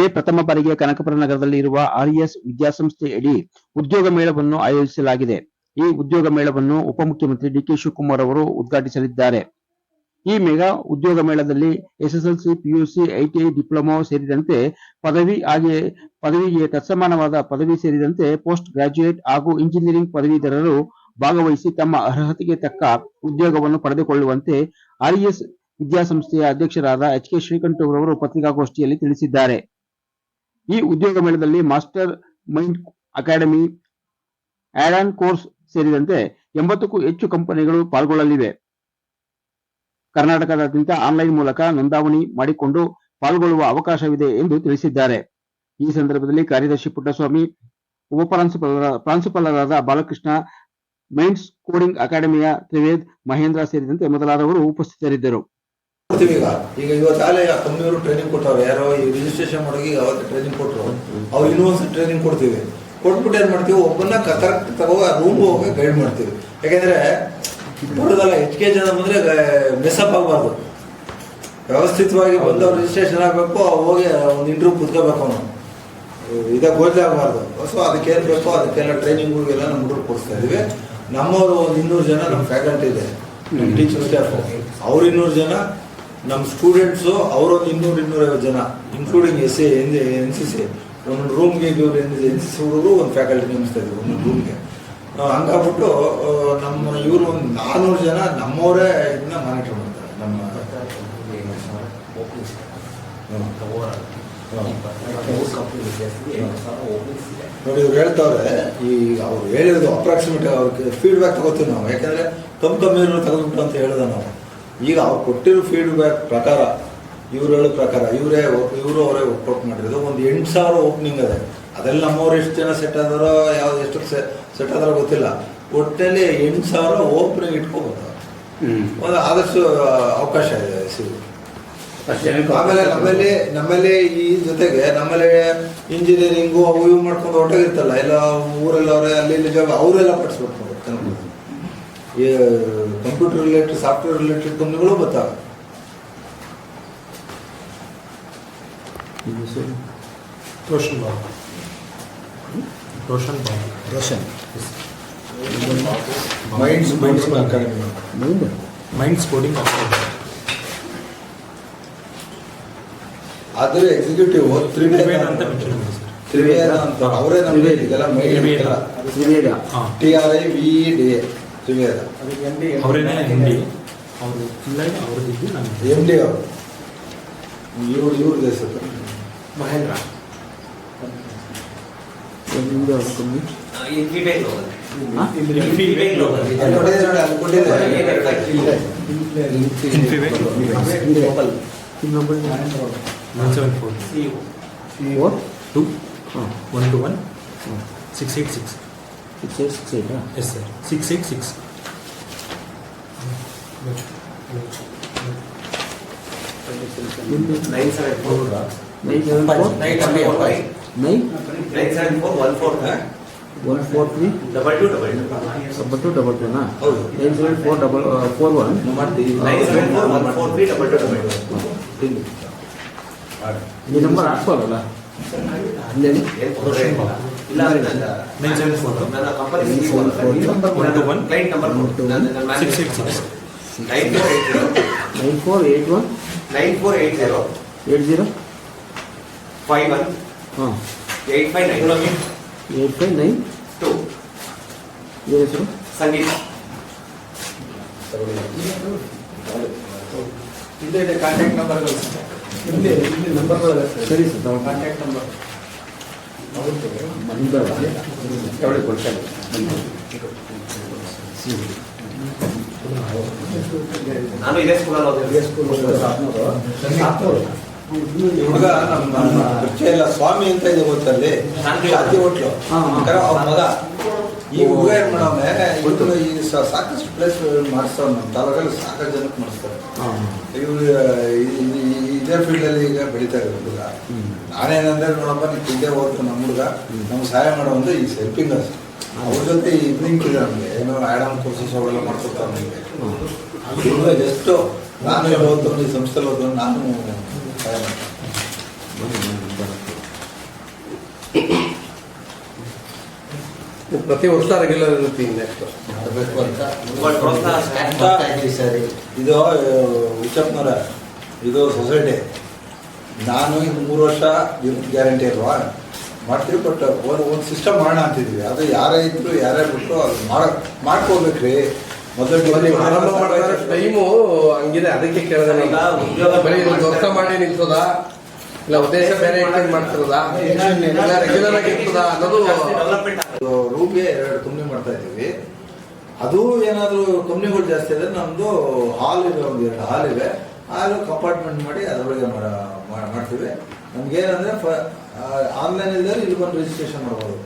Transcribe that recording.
ಇದೇ ಪ್ರಥಮ ಬಾರಿಗೆ ಕನಕಪುರ ನಗರದಲ್ಲಿ ಇರುವ ಆರ್ಎಸ್ ವಿದ್ಯಾಸಂಸ್ಥೆಯಡಿ ಉದ್ಯೋಗ ಮೇಳವನ್ನು ಆಯೋಜಿಸಲಾಗಿದೆ. ಈ ಉದ್ಯೋಗ ಮೇಳವನ್ನು ಉಪಮುಖ್ಯಮಂತ್ರಿ ಡಿಕೆ ಶಿವಕುಮಾರ್ ಅವರು ಉದ್ಘಾಟಿಸಲಿದ್ದಾರೆ. ಈ ಮೆಗಾ ಉದ್ಯೋಗ ಮೇಳದಲ್ಲಿ ಎಸ್ಎಸ್ಎಲ್ಸಿ ಪಿಯುಸಿ ಐಟಿಐ ಡಿಪ್ಲೊಮಾ ಸೇರಿದಂತೆ ಪದವಿ ಹಾಗೆ ಪದವಿಗೆ ತತ್ಸಮಾನವಾದ ಪದವಿ ಸೇರಿದಂತೆ ಪೋಸ್ಟ್ ಗ್ರಾಜ್ಯುಯೇಟ್ ಹಾಗೂ ಇಂಜಿನಿಯರಿಂಗ್ ಪದವೀಧರರು ಭಾಗವಹಿಸಿ ತಮ್ಮ ಅರ್ಹತೆಗೆ ತಕ್ಕ ಉದ್ಯೋಗವನ್ನು ಪಡೆದುಕೊಳ್ಳುವಂತೆ ಆರ್ಎಸ್ ವಿದ್ಯಾಸಂಸ್ಥೆಯ ಅಧ್ಯಕ್ಷರಾದ ಎಚ್ ಕೆ ಶ್ರೀಕಂಠರವರು ಪತ್ರಿಕಾಗೋಷ್ಠಿಯಲ್ಲಿ ತಿಳಿಸಿದ್ದಾರೆ. ಈ ಉದ್ಯೋಗ ಮೇಳದಲ್ಲಿ master mind academy on course ಸೇರಿದಂತೆ ಎಂಬತ್ತಕ್ಕೂ ಹೆಚ್ಚು ಕಂಪನಿಗಳು ಪಾಲ್ಗೊಳ್ಳಲಿವೆ. ಕರ್ನಾಟಕದಾದ್ಯಂತ ಆನ್ಲೈನ್ ಮೂಲಕ ನೋಂದಾವಣಿ ಮಾಡಿಕೊಂಡು ಪಾಲ್ಗೊಳ್ಳುವ ಅವಕಾಶವಿದೆ ಎಂದು ತಿಳಿಸಿದ್ದಾರೆ. ಈ ಸಂದರ್ಭದಲ್ಲಿ ಕಾರ್ಯದರ್ಶಿ ಪುಟ್ಟಸ್ವಾಮಿ ಉಪಪ್ರಾಂಶುಪಾಲರ ಪ್ರಾಂಶುಪಾಲರಾದ ಬಾಲಕೃಷ್ಣ, ಮೈಂಡ್ಸ್ ಕೋಡಿಂಗ್ ಅಕಾಡೆಮಿಯ ತ್ರಿವೇದ್ ಮಹೇಂದ್ರ ಸೇರಿದಂತೆ ಮೊದಲಾದವರು ಉಪಸ್ಥಿತರಿದ್ದರು. ಕೊಡ್ತೀವಿ ಈಗ. ಈಗ ಇವತ್ತಾಗಲೇ ಕಂಪ್ನಿಯವರು ಟ್ರೈನಿಂಗ್ ಕೊಟ್ಟವ್ರು. ಯಾರೋ ಈ ರಿಜಿಸ್ಟ್ರೇಷನ್ ಮಾಡೋಗಿ ಅವತ್ತು ಟ್ರೈನಿಂಗ್ ಕೊಟ್ಟರು ಅವ್ರು ಇನ್ನೂ ಒಂದು ಟ್ರೈನಿಂಗ್ ಕೊಡ್ತೀವಿ. ಕೊಟ್ಬಿಟ್ಟು ಏನು ಮಾಡ್ತೀವಿ? ಒಬ್ಬನ್ನ ಕರೆಕ್ಟ್ ತಗೋ ರೂಮ್ ಹೋಗಿ ಗೈಡ್ ಮಾಡ್ತೀವಿ. ಯಾಕೆಂದ್ರೆ ಹೆಚ್ ಕೆ ಜನ ಬಂದ್ರೆ ಮಿಸ್ಅಪ್ ಆಗಬಾರ್ದು. ವ್ಯವಸ್ಥಿತವಾಗಿ ಬಂದು ಅವ್ರು ರಿಜಿಸ್ಟ್ರೇಷನ್ ಆಗಬೇಕು ಹೋಗಿ ಒಂದು ಇಂಟರ್ವ್ಯೂ ಕುತ್ಕೋಬೇಕು ಅವನು. ಇದ ಗೋಜಲೆ ಆಗಬಾರ್ದು. ಸೊ ಅದಕ್ಕೆ ಏನು ಬೇಕೋ ಅದಕ್ಕೆಲ್ಲ ಟ್ರೈನಿಂಗ್ಗಳಿಗೆಲ್ಲ ನಮ್ಮ ಹುಡುಗರು ಕೊಡಿಸ್ತಾ ನಮ್ಮವರು ಒಂದು ಇನ್ನೂರು ಜನ ನಮ್ಮ ಫ್ಯಾಕಲ್ಟಿ ಇದೆ. ಟೀಚಿಂಗ್ ಸ್ಟಾಫ್ ಅವ್ರು ಇನ್ನೂರು ಜನ. ನಮ್ಮ ಸ್ಟೂಡೆಂಟ್ಸು ಅವರೊಂದು ಇನ್ನೂರು ಇನ್ನೂರೈವತ್ತು ಜನ including S A N N C C ಒಂದೊಂದು ರೂಮ್ಗೆ ಇವ್ರು ಎನ್ ಎನ್ ಸಿ ಸಿ ಹುಡುಗರು ಒಂದು ಫ್ಯಾಕಲ್ಟಿ ನೇಮಿಸ್ತಾ ಇದ್ವಿ ಒಂದೊಂದು ರೂಮ್ಗೆ ಹಂಗಾಗ್ಬಿಟ್ಟು ನಮ್ಮ ಇವರು ಒಂದು ನಾನ್ನೂರು ಜನ ನಮ್ಮವರೇ ಇದನ್ನ ಮಾನಿಟರ್ ಮಾಡ್ತಾರೆ, ನಮ್ಮ ನೋಡಿ ಇವ್ರು ಹೇಳ್ತಾವ್ರೆ, ಈ ಅವ್ರು ಹೇಳಿರೋದು ಅಪ್ರಾಕ್ಸಿಮೇಟ್ ಅವ್ರಿಗೆ ಫೀಡ್ಬ್ಯಾಕ್ ತಗೋತೀವಿ ನಾವು, ಯಾಕಂದ್ರೆ ತಮ್ಮ ತಮ್ಮ ಇರೋರು ತೆಗೆದ್ಬಿಟ್ಟು ಅಂತ ಹೇಳಿದ ನಾವು. ಈಗ ಅವ್ರು ಕೊಟ್ಟಿರೋ ಫೀಡ್ಬ್ಯಾಕ್ ಪ್ರಕಾರ ಇವ್ರು ಹೇಳೋ ಪ್ರಕಾರ ಇವರೇ ಇವರು ಅವರೇ ವರ್ಕೌಟ್ ಮಾಡಿರೋದು. ಒಂದು ಎಂಟು ಸಾವಿರ ಓಪನಿಂಗ್ ಅದೇ. ಅದೆಲ್ಲ ನಮ್ಮವ್ರು ಎಷ್ಟು ಜನ ಸೆಟ್ ಆದಾರೋ ಯಾವ್ದು ಎಷ್ಟು ಸೆಟ್ ಆದಾರೋ ಗೊತ್ತಿಲ್ಲ. ಒಟ್ಟಲ್ಲಿ ಎಂಟು ಸಾವಿರ ಓಪನಿಂಗ್ ಇಟ್ಕೋಬೋದು. ಒಂದು ಆದಷ್ಟು ಅವಕಾಶ ಇದೆ ಸಿಗು ಆಮೇಲೆ ನಮ್ಮಲ್ಲಿ ನಮ್ಮಲ್ಲಿ ಈ ಜೊತೆಗೆ ನಮ್ಮಲ್ಲಿ ಇಂಜಿನಿಯರಿಂಗು ಅವು ಇವು ಮಾಡ್ಕೊಂಡು ಹೊರಟೋಗಿರ್ತಲ್ಲ ಎಲ್ಲ ಊರಲ್ಲಿ ಅವರೇ ಅಲ್ಲಿ ಇಲ್ಲಿ ಜಾಬ್ ಅವರೆಲ್ಲ ಪಡಿಸ್ಬೇಕು ಕಂಪ್ಯೂಟರ್ ರಿಲೇಟೆಡ್ ಸಾಫ್ಟ್ವೇರ್ ರಿಲೇಟೆಡ್ ಕಂಪ್ನಿಗಳು ಬರ್ತಾವೆ Roshan Babu Roshan Babu Roshan minds minds academy minds coding offer ಆದರೆ ಎಕ್ಸಿಕ್ಯೂಟಿವ್ ತ್ರಿವೇದ ಅಂತ ಮೆನ್ಷನ್ ಮಾಡಿ ಸರ್ ತ್ರಿವೇದ ಅಂತ ಅವರೇ ನಮಗೆ ಇದೆಲ್ಲ ತ್ರಿವೇದ. ತ್ರಿವೇದ ಹಾಂ T R I V D A Triveda ಅವರೇನೇ M D ಅವರು ಹಿಂಗಾಗಿ ಅವ್ರದ್ದು ನಾನು ಎಂ ಡಿ ಅವರು? ಇವ್ರು ಇವ್ರ ದೇಶದ? ಮಹೇಂದ್ರ. ಎಲ್ಲಿಂದ ಕಂಪ್ನಿ? ಅಲ್ಲಿ ಕೊಟ್ಟಿದೆ ನೋಡಿ ಅಲ್ಲಿ ಕೊಟ್ಟಿದೆ ಇನ್ನೊಬ್ಬರು one seven four. Four two ಹಾಂ. One two one six eight six six eight six Etah yes sir six eight six nine seven four nine seven four nine seven five nine nine seven four one four one four three double two double two double two double ಟೂನಾ ಹೌದು. Nine seven four double four one ಮಾಡ್ತೀವಿ nine seven four one four three double two double two ಈ number ಹಾಕ್ಬೋದಲ್ಲ ಅಲ್ಲೇಳಿ ಏನು ತೊಂದರೆ ಇಲ್ಲ ಇಲ್ಲ ಅಂದ್ರೆ ನನ್ನ ನೈನ್ ಸೆವೆನ್ ಫೋರ್ ನನ್ನ company one client number six eight six nine four eight zero nine four eight one nine four eight zero eight zero five one ಹಾಂ. Eight five nine eight five nine two ಏನು ಹೆಸರು ಸಂಗೀತ ಇದೆ contact ನಂಬರ್ಗಳು ಇದೆ ಇಲ್ಲಿ ನಂಬರ್ಗಳು ಸರಿ sir contact number ನಾನು ಇದೇ ಸ್ಕೂಲಲ್ಲಿ ಓದಿದ್ದೆ ಈ ಹುಡುಗ ನಮ್ಮ ಪರಿಚಯ ಇಲ್ಲ ಸ್ವಾಮಿ ಅಂತ ಇದೆ ಗೊತ್ತಲ್ಲಿ? ಶಾಂತಿ ಹೋಟ್ಲು. ಅವ್ರ ಮಗ ಈ ಹುಡುಗ ಏನ್ ಮಾಡವ್ನೆ ಈ ಸ- ಸಾಕಷ್ಟು ಪ್ಲೇಸ್ ಮಾಡಿಸ್ತಾವ ನಮ್ಮ ತಾಲೂಕಲ್ಲಿ ಸಾಕಷ್ಟು ಜನಕ್ಕೆ ಮಾಡಿಸ್ತಾರೆ. ಇವ್ರು ಇದೇ ಫೀಲ್ಡಲ್ಲಿ ಈಗ ಬೆಳೀತಾ ಇರೋ ಹುಡುಗ ನಾನೇನಂದ್ರೆ ನೋಡಪ್ಪ ನೀವು ತಿಂದೆ ಓದ್ತು ನಮ್ಮ ಹುಡುಗ ನಮ್ಗೆ ಸಹಾಯ ಮಾಡೋ ಒಂದು ಈ ಸೆಲ್ಪಿಂಗ್ ಅರ್ಸ್ ಅವ್ರ ಜೊತೆ ಇವ್ನಿಂಗ್ ಇದೆ ನಮಗೆ ಏನೋ ಆ್ಯಡ್ ಆನ್ ಕೋರ್ಸಸ್ ಅವೆಲ್ಲ ಮಾಡ್ಕೊತಾರೆ ನಮಗೆ ಹುಡುಗ ಎಷ್ಟು ನಾನು ಓದ್ತು ಈ ಸಂಸ್ಥೆಲಿ ಓದೋ ನಾನು ಸಹಾಯ ಮಾಡ್ತೀನಿ ಪ್ರತಿ ವರ್ಷ ರೆಗ್ಯುಲರ್ ಇರುತ್ತೆ ನೆಕ್ಸ್ಟ್ ಮಾಡಬೇಕು ಅಂತ ಇದು ಹುಚ್ಚಪ್ಪನವರ ಇದು ಸೊಸೈಟಿ. ನಾನು ಇದು ಮೂರು ವರ್ಷ ಗ್ಯಾರಂಟಿ ಅಲ್ವಾ? ಮಾಡ್ತೀವಿ ಬಟ್ ಒಂದು ಒಂದು ಸಿಸ್ಟಮ್ ಮಾಡೋಣ ಅಂತಿದ್ವಿ. ಅದು ಯಾರೇ ಇದ್ರು ಯಾರೇ ಬಿಟ್ಟರು ಅದು ಮಾಡ ಮಾಡ್ಕೋಬೇಕ್ರಿ. ಮೊದಲು ಆರಂಭ ಮಾಡಿದ್ರೆ ಟೈಮು ಹಂಗಿದೆ ಅದಕ್ಕೆ ಕೇಳಿದೆ ಉದ್ಯೋಗ ಬರೀ ಮಾಡಿ ನಿಲ್ಸೋದ? ಇಲ್ಲ ಉದ್ದೇಶ ಬೇರೆ ಇಟ್ಕೊಂಡು ಮಾಡ್ತಿರೋದ? ಇಲ್ಲ ರೆಗ್ಯುಲರ್ ಆಗಿ ಇರ್ತದ? ಅನ್ನೋದು ಡೆವಲಪ್ಮೆಂಟ್ ರೂಮ್ಗೆ ಎರಡು ಕಂಪ್ನಿ ಮಾಡ್ತಾ ಇದ್ದೀವಿ. ಅದು ಏನಾದ್ರೂ ಕಂಪ್ನಿಗಳು ಜಾಸ್ತಿ ಆದರೆ ನಮ್ದು ಹಾಲ್ ಇದೆ ಒಂದು ಎರಡು ಹಾಲ್ ಇವೆ. ಹಾಲು ಕಂಪಾರ್ಟ್ಮೆಂಟ್ ಮಾಡಿ ಅದರೊಳಗೆ ಮಾಡ್ತೀವಿ. ನಮ್ಗೆ ಏನಂದ್ರೆ ಆನ್ಲೈನ್ ಇಲ್ಲದೆ ಇಲ್ಲಿ ಬಂದು ರಿಜಿಸ್ಟ್ರೇಷನ್ ಮಾಡ್ಬೋದು.